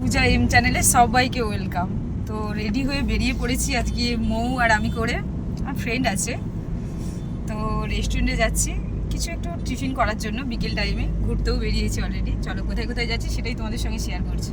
পূজা M চ্যানেলে সবাইকে welcome তো রেডি হয়ে বেরিয়ে পড়েছি আজকে মৌ আর আমি করে। আমার ফ্রেন্ড আছে। তো রেস্টুরেন্টে যাচ্ছি। কিছু একটু টিফিন করার জন্য বিকেল টাইমে ঘুরতেও বেরিয়েছি অলরেডি চলো কোথায় কোথায় যাচ্ছি সেটাই তোমাদের সঙ্গে শেয়ার করছি।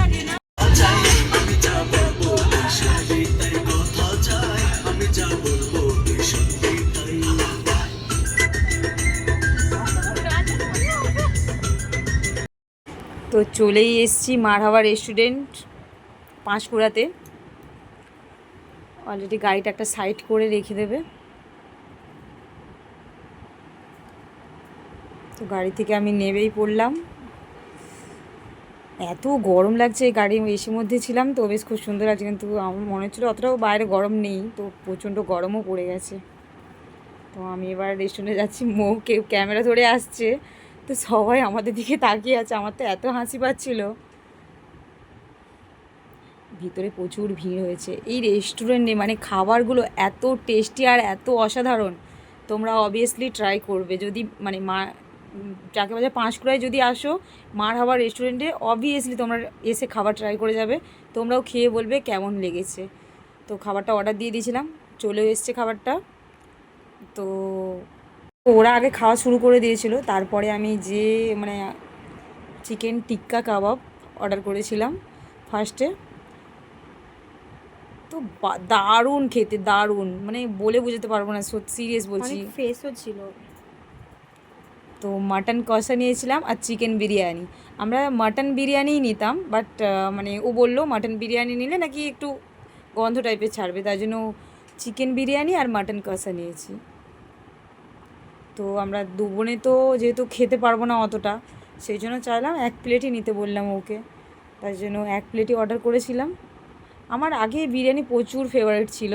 চলেই এসছি মারহাবা রেস্টুরেন্ট পাঁশকুড়াতে। অলরেডি গাড়িটা একটা সাইড করে রেখে দেবে। তো গাড়ি থেকে আমি নেবেই পড়লাম। এত গরম লাগছে এই গাড়ি এসির মধ্যে ছিলাম তো, বেশ খুব সুন্দর লাগছে কিন্তু আমার মনে হচ্ছিল অতটাও বাইরে গরম নেই, তো প্রচণ্ড গরমও পড়ে গেছে। তো আমি এবার রেস্টুরেন্টে যাচ্ছি, মৌ কেউ ক্যামেরা ধরে আসছে। তো সবাই আমাদের দিকে তাকিয়ে আছে, আমার তো এত হাসি পাচ্ছিল। ভিতরে প্রচুর ভিড় হয়েছে। এই রেস্টুরেন্টে মানে খাবারগুলো এত টেস্টি আর এত অসাধারণ, তোমরা অবভিয়াসলি ট্রাই করবে। যদি মানে মা, যাকে বলে পাঁশকুড়ায় যদি আসো, মার হাবার রেস্টুরেন্টে অবভিয়াসলি তোমরা এসে খাবার ট্রাই করে যাবে। তোমরাও খেয়ে বলবে কেমন লেগেছে। তো খাবারটা অর্ডার দিয়ে দিয়েছিলাম, চলেও এসছে খাবারটা। তো ওরা আগে খাওয়া শুরু করে দিয়েছিল। তারপরে আমি যে মানে চিকেন টিক্কা কাবাব অর্ডার করেছিলাম ফার্স্টে তো দারুণ খেতে দারুণ। মানে বলে বোঝাতে পারব না সত্যি সিরিয়াস বলছি। ফ্রেশও ছিল। তো মাটন কষা নিয়েছিলাম আর চিকেন বিরিয়ানি। আমরা মাটন বিরিয়ানিই নিতাম বাট মানে ও বলল মাটন বিরিয়ানি নিলে নাকি একটু গন্ধ টাইপের ছাড়বে তাই জন্য চিকেন বিরিয়ানি আর মাটন কষা নিয়েছি। তো আমরা দু বোনে তো যেহেতু খেতে পারব না অতটা, সেই জন্য চাইলাম এক প্লেটই নিতে বললাম ওকে। তাই জন্য এক প্লেটই অর্ডার করেছিলাম। আমার আগে বিরিয়ানি প্রচুর ফেভারিট ছিল,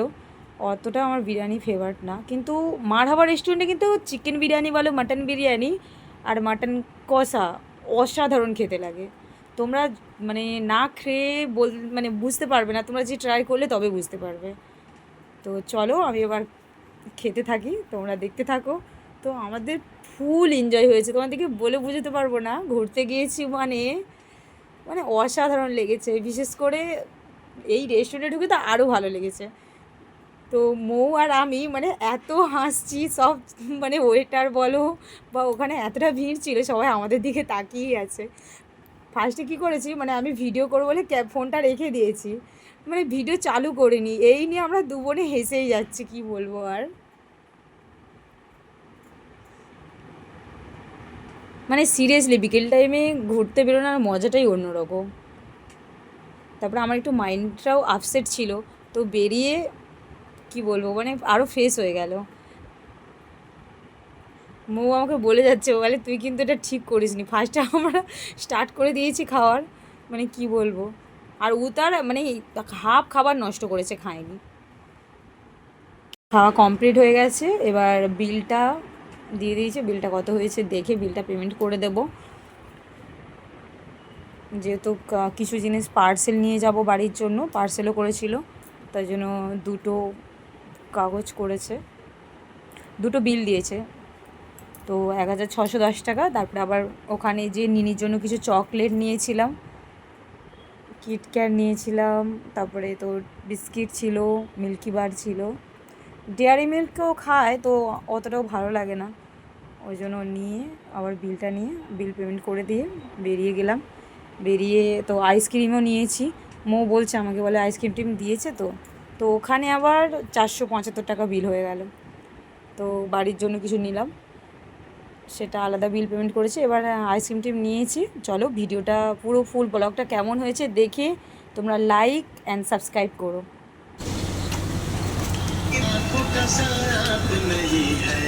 অতটা আমার বিরিয়ানি ফেভারিট না। কিন্তু মারহাবা রেস্টুরেন্টে কিন্তু চিকেন বিরিয়ানি বলো মাটন বিরিয়ানি আর মাটন কষা অসাধারণ খেতে লাগে। তোমরা মানে না খেয়ে বল মানে বুঝতে পারবে না, তোমরা যে ট্রাই করলে তবে বুঝতে পারবে। তো চলো আমি এবার খেতে থাকি, তোমরা দেখতে থাকো। তো আমাদের ফুল এনজয় হয়েছে। তোমাদেরকে বলে বুঝতে পারব না। ঘুরতে গিয়েছি মানে মানে অসাধারণ লেগেছে। বিশেষ করে এই রেস্টুরেন্টে ঢুকে তো আরও ভালো লেগেছে। তো মৌ আর আমি মানে এত হাসছি, সব মানে ওয়েটার বলো বা ওখানে এতটা ভিড় ছিল, সবাই আমাদের দিকে তাকিয়েই আছে। ফার্স্টে কী করেছি মানে আমি ভিডিও করব বলে ক্যাব ফোনটা রেখে দিয়েছি। মানে ভিডিও চালু করিনি। এই নিয়ে আমরা দু বোনে হেসেই যাচ্ছি, কি বলব আর? মানে সিরিয়াসলি বিকেল টাইমে ঘুরতে বেরোনোর মজাটাই অন্যরকম। তারপরে আমার একটু মাইন্ডটাও আপসেট ছিল, তো বেরিয়ে কি বলব মানে আরও ফ্রেশ হয়ে গেল। মৌ আমাকে বলে যাচ্ছে, ও বলে, তুই কিন্তু এটা ঠিক করিসনি। ফার্স্টে আমরা স্টার্ট করে দিয়েছি খাওয়ার মানে কি বলব? আর ও তার মানে হাফ খাবার নষ্ট করেছে, খায়নি। খাওয়া কমপ্লিট হয়ে গেছে, এবার বিলটা দিয়ে দিয়েছে, বিলটা কত হয়েছে দেখে বিলটা পেমেন্ট করে দেব। যেহেতু কিছু জিনিস পার্সেল নিয়ে যাব বাড়ির জন্য পার্সেলও করেছিল, তাই জন্য দুটো কাগজ করেছে। দুটো বিল দিয়েছে। তো এক হাজার ছশো দশ টাকা, তারপরে আবার ওখানে যে নিনির জন্য কিছু চকলেট নিয়েছিলাম কিটক্যাট নিয়েছিলাম, তারপরে তোর বিস্কিট ছিল মিল্কি বার ছিল। ডেয়ারি মিল্কও খায়, তো অতটাও ভালো লাগে না। ওই জন্য নিয়ে, আবার বিলটা নিয়ে, বিল পেমেন্ট করে দিয়ে বেরিয়ে গেলাম। বেরিয়ে তো আইসক্রিমও নিয়েছি। মো বলছে, আমাকে বলে আইসক্রিম টিম দিয়েছে তো। তো ওখানে আবার চারশো পঁচাত্তর টাকা বিল হয়ে গেল। তো বাড়ির জন্য কিছু নিলাম। সেটা আলাদা বিল পেমেন্ট করেছি। এবার আইসক্রিম টিম নিয়েছি। চলো ভিডিওটা পুরো ফুল ব্লগটা কেমন হয়েছে দেখে তোমরা লাইক অ্যান্ড সাবস্ক্রাইব করো। साथ नहीं है